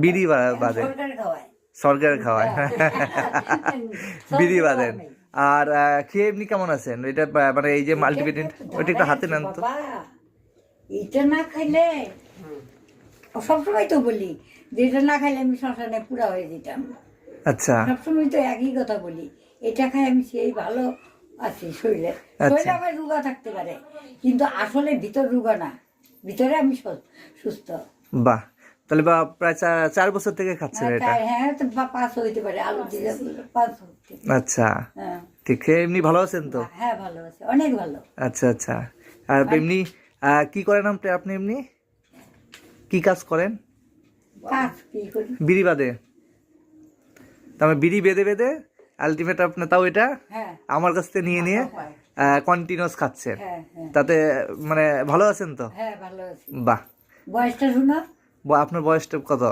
বিড়ি বা- বাদে। সরকার খাওয়ায়। বিড়ি সরকার বাদেন খাওয়ায়। আর খেয়ে এমনি কেমন আছেন? এটা মানে এই যে মাল্টিভিটামিন ওইটা একটু হাতে নেন তো। এটা না খাইলে সবসময় তো বলি যে এটা না খাইলে আমি শ্মশানে পুরা হয়ে যেতাম। আচ্ছা। সবসময় তো একই কথা বলি এটা খাই আমি সেই ভালো আছি শরীরে। আচ্ছা। শরীরে আমার রোগা থাকতে পারে কিন্তু আসলে ভিতর রোগা না। ভিতরে আমি সুস্থ। বাহ। তাহলে বা প্রায় চা- চার বছর থেকে খাচ্ছেন হ্যাঁ, এটা? হ্যাঁ। আচ্ছা। হ্যাঁ। ঠিক খেয়ে এমনি ভালো আছেন তো? হ্যাঁ ভালো আছে অনেক ভালো। আচ্ছা আচ্ছা। আর এমনি কি করেন আপনি আপনি এমনি? কি কাজ করেন? কাজ কি করি? বিড়ি বাদে। তারপরে বিড়ি বেঁধে বেঁধে আলটিমেট আপনি তাও এটা? হ্যাঁ। আমার কাছ থেকে নিয়ে নিয়ে কন্টিনিউস খাচ্ছেন। হ্যাঁ হ্যাঁ। তাতে মানে ভালো আছেন তো? হ্যাঁ ভালো আছি। বাহ। বয়সটা শুনো। আপনার বয়সটা কত?